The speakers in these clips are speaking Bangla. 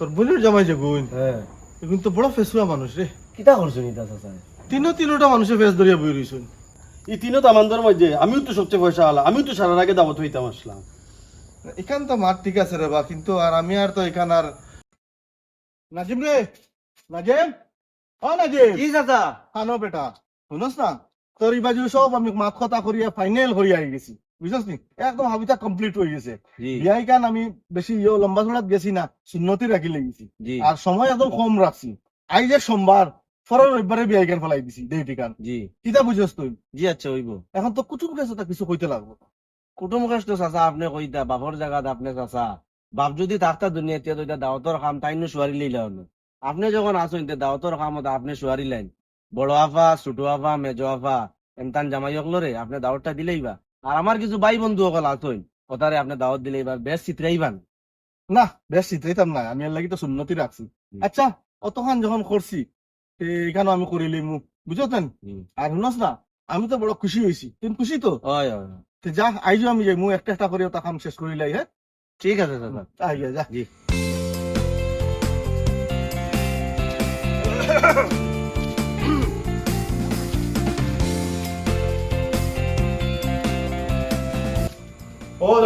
তোর বোনের জামাই যে গুণ? হ্যাঁ। এখন তো বড় ফেসুয়া মানুষ রে। কিতা করছ নিতা চাচা? তিনো তিনোটা মানুষের ফেস ধরিয়া বই রইছুন। এই তিনও তামানদের মধ্যে আমিও তো সবচেয়ে পয়সা আলা আমিও তো সারার আগে দাওয়াত হইতাম আসলাম। এখান তো মার ঠিক আছে রে বা কিন্তু আর আমি আর তো এখান আর নাজিম রে? নাজিম? ও নাজিম। কি চাচা? হানো বেটা। শুনস না? তোর এই বাজু সব আমি মাত কথা করিয়া ফাইনাল আই গেছি। নি একদম হাবিটা কমপ্লিট হয়ে গেছে। বিয়াই কান আমি বেশি ইয়ে লম্বা চড়াত গেছি না সুন্নতি রাখি লেগেছি আর সময় একদম কম রাখছি আই যে সোমবার ফর রবিবারে বিয়াই ফেলাই দিছি দেউটি জি। কিতা বুঝছস তুই? জি আচ্ছা হইব। এখন তো কুটুম গেছে তা কিছু কইতে লাগবো। কুটুম কাষ্ট চাচা আপনি কইতা বাপর জায়গাত আপনি চাচা। বাপ যদি থাকতা দুনিয়াতে তো এটা দাওয়াতর কাম তাইনো শুয়ারি লইলা হলো আপনি যখন আসুন তে দাওয়াতর কামত আপনি শুয়ারি লাইন বড় আফা ছোট আফা মেজো আফা এমতান জামাই রে আপনি দাওয়াতটা দিলেই বা। আর আমার কিছু ভাই বন্ধু সকল আসুন কথারে আপনি দাওয়াত দিলেই বা বেশ চিত্রাইবান। না বেশ চিত্রাইতাম না আমি এর লাগি তো সুন্নতি রাখছি। আচ্ছা অতখান যখন করছি এখানে আমি করিলি মু বুঝতেন আর শুনস না আমি তো বড় খুশি হয়েছি তুমি খুশি তো? যা আইজো আমি যাই মু একটা একটা করে তা কাম শেষ করিলাই হ্যাঁ? ঠিক আছে চাচা আই যা, যা। জি।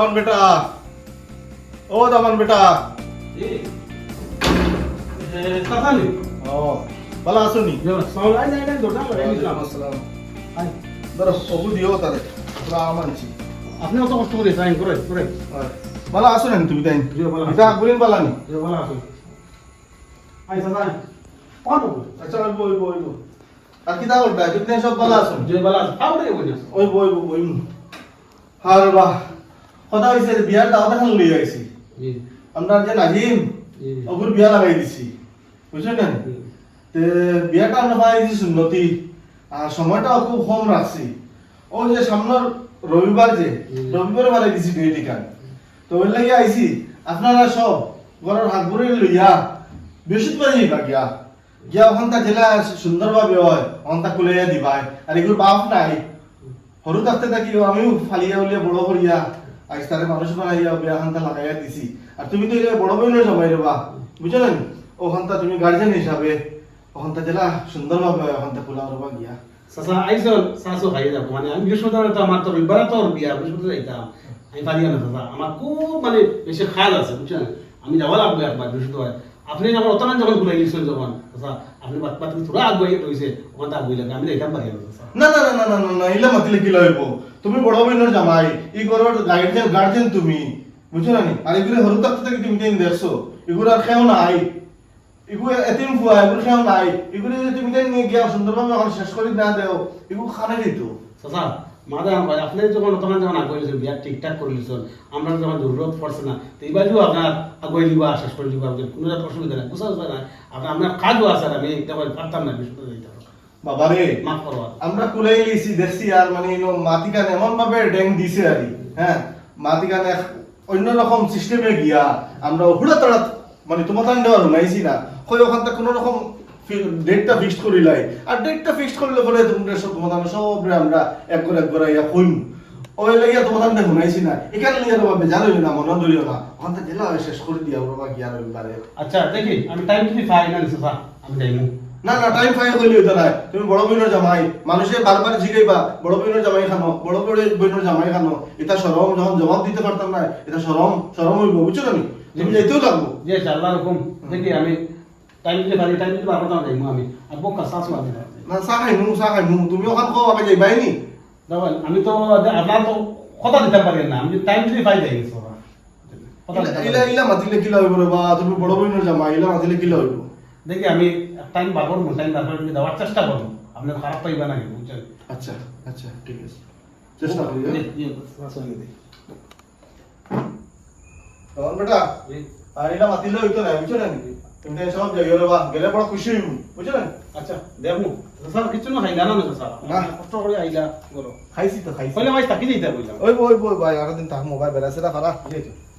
দমন বেটা। ও দমন বেটা। ও ভালো আছো নি আসসালাম। ধরো সবু দিও তারে পুরা আমানছি আপনি অত কষ্ট করে সাইন করে করে। ভালো আছো না তুমি তাই জি, ভালো আছি। এটা গুলিন পালা নি। ভালো আছো আই সাদা পানো আচ্ছা ওই বই বই বই। আর কি দাও বে সব ভালো আছো যে ভালো আছে আউ রে বলি ওই বই বই বই। বাহ। কথা হইছে বিয়ার দাওয়াত এখন লই আইছি আমরা যে নাজিম ওগুর বিয়া লাগাই দিছি। বুঝছেন না তে বিয়াটা আমরা পাই দিছি সুন্নতি। আর সময়টাও খুব কম রাখছি ও যে সামনের রবিবার যে। রবিবারে বানাই দিছি দুই টিকান তো ওই লাগি আইছি আপনারা সব ঘরের হাত ভরে লইয়া বৃহস্পতিবার যাইবা গিয়া। গিয়া ওখানটা জেলা সুন্দরভাবে হয়। ওখানটা কুলাইয়া দিবাই। আর এগুলো বাপ নাই। সরু থাকতে থাকি আমিও ফালিয়া উলিয়া বড় করিয়া আইস তারে মানুষ বানাইয়া বিয়া খানটা লাগাইয়া দিছি। আর তুমি তো এগুলো বড় বইনের জমাই রেবা বুঝলেন ওখানটা তুমি গার্জেন হিসাবে ওখানটা জেলা সুন্দরভাবে হয় ওখানটা কুলা রবা গিয়া। সাসা আইসল সাসো খাই যাব মানে আমি বৃহস্পতিবার তো আমার তো রবিবার তো বিয়া বৃহস্পতিবার যাইতাম। আমি পারি না দাদা আমার খুব মানে বেশি খেয়াল আছে বুঝছেন আমি যাওয়া লাগবে একবার বৃহস্পতিবার আপনি যখন অতমান যখন ঘুরে গেছেন যখন আপনি বাদ বাদ থোড়া আগুয়াই রয়েছে ওখানটা আগুয়াই লাগে আমি যাইতাম পারি না না না না না না না না ইলা মাতিলে কি লইব? তুমি বড় বইনের জামাই। ই করবার গার্জেন গার্জেন তুমি। বুঝছ না নি? আর এগুলো সরু থাকতে থাকি তুমি তাই দেখছ এগুলো আর খেও নাই। এগুলো এতিম ফুয়া এগুলো খেও নাই। এগুলো যদি তুমি তাই নিয়ে গিয়া সুন্দরভাবে এখন শেষ করে না দেও, এগুলো খানে দিত চাচা মাদা আমার আপনি যখন তখন যখন আগুয়াইছেন বিয়া ঠিকঠাক করে লিছেন আমরা যখন জরুরত পড়ছে না, তো এইবারও আপনার আগুয়াই দিবা, শেষ করে দিবা, কোনো অসুবিধা নাই। গুছা গুছা নাই আপনার কাজও আছে আমি এটা পারতাম না যাইতাম বাবারে করো আমরা কুলাই লিছি দেখছি আর মানে মাটিকান এমন ভাবে ড্যাং দিছে আর কি, হ্যাঁ? মাটিকান অন্যরকম সিস্টেমে গিয়া আমরা হুড়া তাড়া মানে তোমার তান দেওয়ার শুনাইছি না। কই ওখান থেকে কোনো রকম ডেটটা ফিক্সড করিলাই। আর ডেটটা ফিক্সড করলে পরে তোমরা সব তোমার সব আমরা এক করে এক করে ইয়া কইম। ওই লাগিয়া তোমার তান শুনাইছি না। এখানে লিয়া রবা বেজার না মনে ধরিও না। ওখান থেকে শেষ করে দিয়া রবা গিয়া রবিবারে আচ্ছা দেখি আমি টাইম পাই না চাচা আমি যাইমু। না না টাইম ফাই কইলে হইতো না তুমি বড় বইনের জামাই মানুষে বারবার জিগাইবা বড় বইনের জামাই খানো বড় বড় বইনের জামাই খানো এটা সরম যখন জবাব দিতে পারতাম না এটা সরম সরম হইব বুঝছ না নি? তুমি যাইতেও লাগবো। যে আল্লাহ রকম দেখি আমি টাইম যদি পারি টাইম যদি পারব না যাইমু আমি। আর বোকা শাস মারি না চা খাইমু চা খাইমু তুমি ওখান কো আগে যাইবাই নি। আমি তো আপনার তো কথা দিতে পারি না আমি টাইম যদি পাই যাই কথা দিতে ইলা ইলা মাতিলে কিলা হইব রে বা? তুমি বড় বইনের জামাই ইলা মাতিলে কিলা হইব? দেখি আমি টাইম বার করব টাইম বার করে দেওয়ার চেষ্টা করব। আপনি খারাপ পাইবা নাকি বুঝছেন? আচ্ছা আচ্ছা ঠিক আছে। চেষ্টা করি হ্যাঁ? তখন বেটা আর ইলা মাতিলে হইতো না বুঝছ না? তুমি সব যাইও রে বা গেলে বড় খুশি হইব বুঝছ না আচ্ছা। দেখব স্যার কিছু না খাই না না স্যার। না। কষ্ট করে আইলা করো খাইছি তো খাইছি। কইলে ভাই থাকি যাইতে বললাম ওই বই বই ভাই আর দিন তাহ মোবাইল বেড়াছে না খারা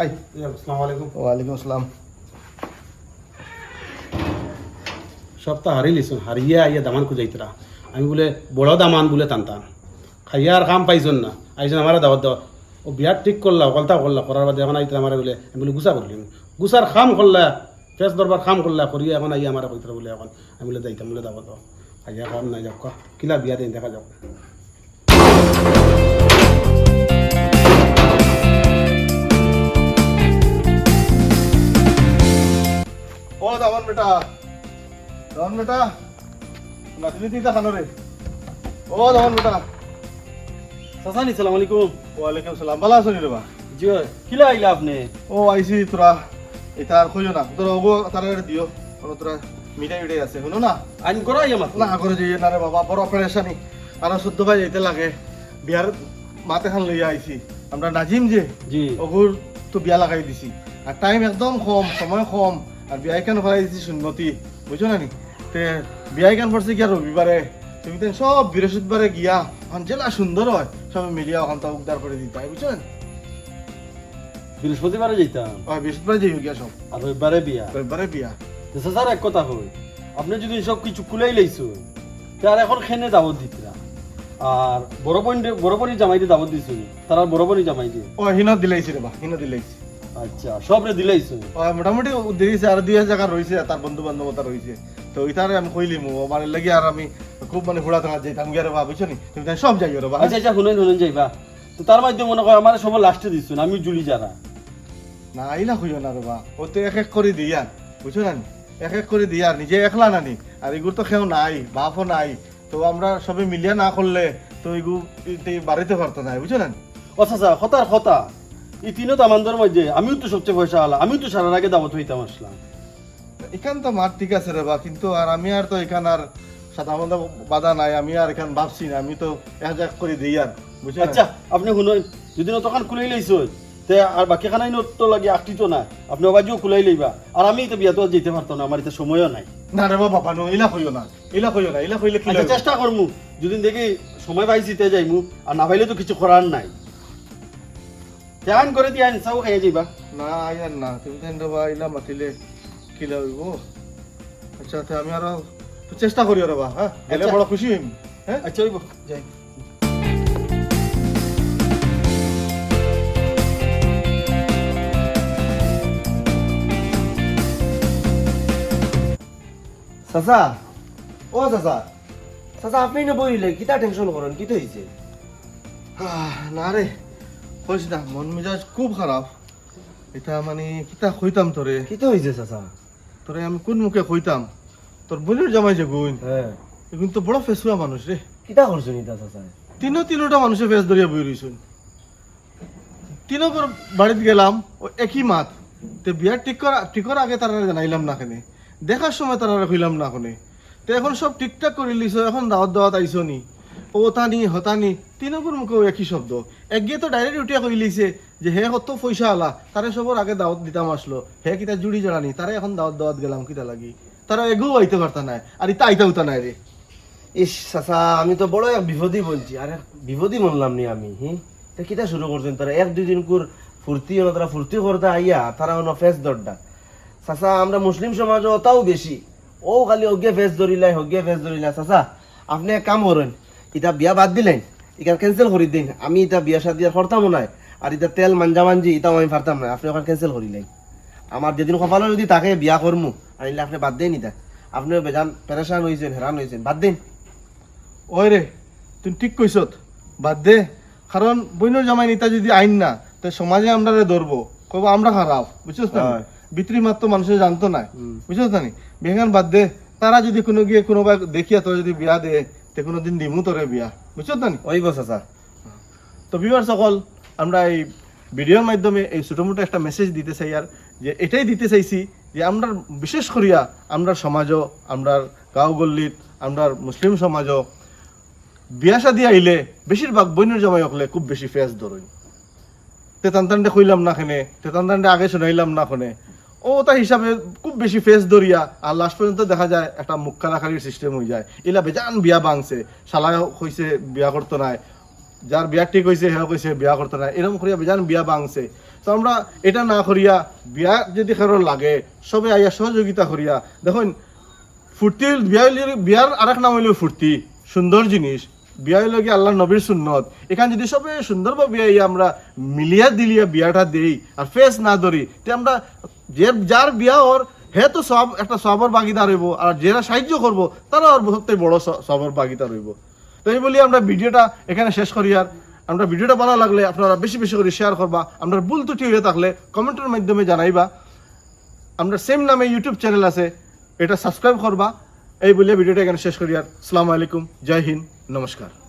আই। আসসালামু আলাইকুম। ওয়ালাইকুম আসসালাম। সপ্তাহ হারি লিছুন হারিয়ে আইয়া দামান খুঁজাইতরা আমি বলে, বড় দামান বলে টানতাম খাইয়া আর কাম পাইছন না। আইসন আমার দাওয়াত দাও ও বিয়ার ঠিক করলা কলতা করলা করার বাদে এখন আইতে আমার বলে, আমি বলে গুছা করলিম গুছার খাম করলা ফেস দরবার খাম করলা করি এখন আই আমার কইতে বলে এখন। আমি বলে যাইতাম বলে দাও তো আইয়া কাম নাই যাও কিলা বিয়া দিন দেখা যাও ও দামান বেটা? দামান বেটা নাচনি দিতা খানো রে। ও দামান বেটা। চাচা সালাম আলাইকুম। ওয়ালাইকুম সালাম ভালো আছো রে বা? জি কিলা আইলা আপনি ও আইসি তোরা এটা আর কইও না তোরা ওগো তারা দিও কোনো তোরা মিঠাই মিঠাই আছে শুনো না? আইন করাই আমার না করে যাইয়ে না রে বাবা বড় পেরেশানি আর শুদ্ধ ভাই যেতে লাগে বিয়ার মাতে খান লইয়া আইছি। আমরা নাজিম যে জি। অগুর তো বিয়া লাগাই দিছি। আর টাইম একদম কম সময় কম আর বিয়া কেন ফেলাই দিছি শূন্যতি বুঝছ না নি? তে বিয়া কেন পড়ছে কি রবিবারে? তুমি তো সব বৃহস্পতিবারে গিয়া ওখান জেলা সুন্দর হয় সব মিলিয়া ওখান তো উদ্ধার করে দিতে হয় বুঝছ বৃহস্পতিবারে যেতাম বৃহস্পতিবারে যাই গিয়া সব। আর রবিবারে বিয়া। রবিবারে বিয়া। চাচার এক কথা হই আপনি যদি সব কিছু কুলাই লাইছো তার এখন খেনে দাবত দিতরা। আর বড় বড় বোনই জামাই দিয়ে দাবত দিছো তারা বড় বোনই জামাই দিয়ে ও হিনা দিলাইছি রে বা হিনা দিলাইছি। আচ্ছা সব রে দিলাইছো মোটামুটি দিয়েছে আর দুই রয়েছে তার বন্ধু বান্ধবতা রয়েছে তো ওইটারে আমি কইলি মু আমার লাগি আর আমি খুব মানে থাকা যাইতাম গিয়ে বা বুঝছ নি? তুমি সব যাই রে বা। আচ্ছা আচ্ছা শুনেন শুনেন যাইবা তো তার মনে কর আমার সব লাস্টে দিছো আমি জুলি যারা না আইলা খুঁজো না রে বা। ও তো এক এক করে দিয়া বুঝছ না এক এক করে দিয়া নিজে একলা নানি আর এগুলো তো খেও নাই বাপও নাই। তো আমরা সবে মিলিয়া না করলে তো এগু বাড়িতে পারতো না বুঝছ না? ও চাচা হতার হতা এই তিনও তামান্দর মধ্যে। আমিও তো সবচেয়ে পয়সা আলা। আমিও তো সারার আগে দাবত হইতাম আসলাম। এখান তো মার ঠিক আছে রে বা কিন্তু আর আমি আর তো এখান আর সাধারণত বাধা নাই আমি আর এখান ভাবছি না আমি তো এক করে দিই আর বুঝছ না? আচ্ছা আপনি শুনুন যদি তখন লাইছো তে আর বাকি খানাই তো লাগে আটটি তো না আপনি খুলাই লইবা। আর আমি তো বিয়া তো যেতে পারতো না আমার এতে সময়ও নাই। না রে বাবা নো ইলা কইও না ইলা কইও না ইলা কইলে কি আচ্ছা চেষ্টা করমু যদি দেখি সময় পাইছি তে যাইমু আর না পাইলে তো কিছু করার নাই। ধ্যান করে দিয়ে আইন চাও খাইয়া যাইবা না আইয়ার না তুমি তো এন্ড ইলা মাতিলে কি লাগবো আচ্ছা তা আমি আরও চেষ্টা করি রে বা হ্যাঁ গেলে। বড় খুশি হইম হ্যাঁ আচ্ছা হইব যাই চাচা ও চাচা চাচা আপনি না বইলে কিতা টেনশন করেন কি তো হইছে আহ, না রে কইস না মন মেজাজ খুব খারাপ। এটা মানে কিতা কইতাম তোরে? কি তো হইছে চাচা? তোরে আমি কোন মুখে কইতাম? তোর বোনের জামাই যে গুণ হ্যাঁ। এগুন তো বড় ফেসুয়া মানুষ রে। কিতা করছেন ইতা চাচা? তিনো তিনোটা মানুষের ফেস ধরিয়া বই রইছুন। তিনো বাড়িতে গেলাম ও একই মাত। তে বিয়ার ঠিক করা ঠিক করার আগে তারা জানাইলাম না কেনে। দেখার সময় তারা কইলাম না কোনে। তো এখন সব ঠিকঠাক করে লিছ এখন দাওয়াত দাওয়াত আইসো নি ও তানি হতানি তিনপুর মুখে একই শব্দ। একগিয়ে তো ডাইরেক্ট উঠিয়া কই লিছে যে হে কত পয়সা আলা তারে সবর আগে দাওয়াত দিতাম আসলো হে কিতা জুড়ি জড়ানি তারে এখন দাওয়াত দাওয়াত গেলাম কিতা লাগি। তারা এগোও আইতে পারতা নাই আর ইতা আইতা উতা নাই রে ইস চাচা, আমি তো বড় এক বিপদই বলছি আরে বিপদই বললাম নি আমি, হি? তা কিতা শুরু করছেন তারা? এক দুই দিন কুর ফুর্তি হলো তারা ফুর্তি করতে আইয়া তারা অন্য ফেস দরডা চাচা, আমরা মুসলিম সমাজও ওটাও বেশি। ও খালি অজ্ঞে ফেস ধরিলাই হজ্ঞে ফেস ধরিলাই চাচা, আপনি এক কাম করেন ইটা বিয়া বাদ দিলেন ইটা ক্যান্সেল করে দিন। আমি ইটা বিয়া শাদি আর করতাম নাই আর ইটা তেল মাঞ্জা মাঞ্জি ইটাও আমি পারতাম না আপনি ওখানে ক্যান্সেল করিলেন আমার যেদিন কপালে যদি তাকে বিয়া করমু আনিলে আপনি বাদ দেন ইটা। আপনি বেজান পেরেশান হয়েছেন হেরান হয়েছেন বাদ দেন। ওই রে তুই ঠিক কইছত বাদ দে। কারণ বইনের জামাই নিতা যদি আইন না তো সমাজে আমরা ধরবো। কব আমরা খারাপ বুঝছিস না। বিত্রি মাত্র মানুষের জানতো না। বুঝছিস না বেগান বাদ দে। তারা যদি কোনো গিয়ে কোনোবা দেখিয়া তোর যদি বিয়া দে তে কোনো দিন দিমু তোরে বিয়া। বুঝছিস না ওই বস চাচা তো বিবার সকল আমরা এই ভিডিওর মাধ্যমে এই ছোটো মোটো একটা মেসেজ দিতে চাই আর যে এটাই দিতে চাইছি যে আমরা বিশেষ করিয়া আমরা সমাজও আমরা গাঁও গল্লিত আমরা মুসলিম সমাজও বিয়া শাদি আইলে বেশিরভাগ বইনের জমাই হলে খুব বেশি ফেস ধরই তে তান্তানডে কইলাম না খেনে তে তান্তানডে আগে শুনাইলাম না খনে। ও তা হিসাবে খুব বেশি ফেস ধরিয়া আর লাস্ট পর্যন্ত দেখা যায় একটা মুখ কানাকারির সিস্টেম হয়ে যায়। এলা বেজান বিয়া ভাঙছে শালা কইছে বিয়া করতো নাই। যার বিয়া ঠিক হয়েছে হ্যাঁ কইছে বিয়া করতে না এরকম করিয়া বেজান বিয়া ভাঙছে তো আমরা এটা না করিয়া বিয়া যদি কারোর লাগে, সবে আইয়া সহযোগিতা করিয়া। দেখুন, ফুর্তি বিয়া বিয়ার আরেক নাম হইল ফুর্তি। সুন্দর জিনিস। বিয়া কি আল্লাহ নবীর সুন্নত। এখান যদি সবে সুন্দরভাবে ইয়া আমরা মিলিয়া দিলিয়া বিয়াটা দেই আর ফেস না ধরি, তে আমরা যে যার বিয়া ওর, হে তো সব, একটা সবর ভাগিদার হইব আর যারা সাহায্য করব, তারা আর সবথেকে বড় সবর ভাগিদার হইব তো এই বলি, আমরা ভিডিওটা এখানে শেষ করি আর, আমরা ভিডিওটা ভালো লাগলে আপনারা বেশি বেশি করে শেয়ার করবা, আমরা ভুল ত্রুটি হয়ে থাকলে কমেন্টের মাধ্যমে জানাইবা। আমরা সেম নামে ইউটিউব চ্যানেল আছে, এটা সাবস্ক্রাইব করবা। এই বলে ভিডিওটা এখানে শেষ করি আর, আসসালামু আলাইকুম, জয় হিন্দ। নমস্কার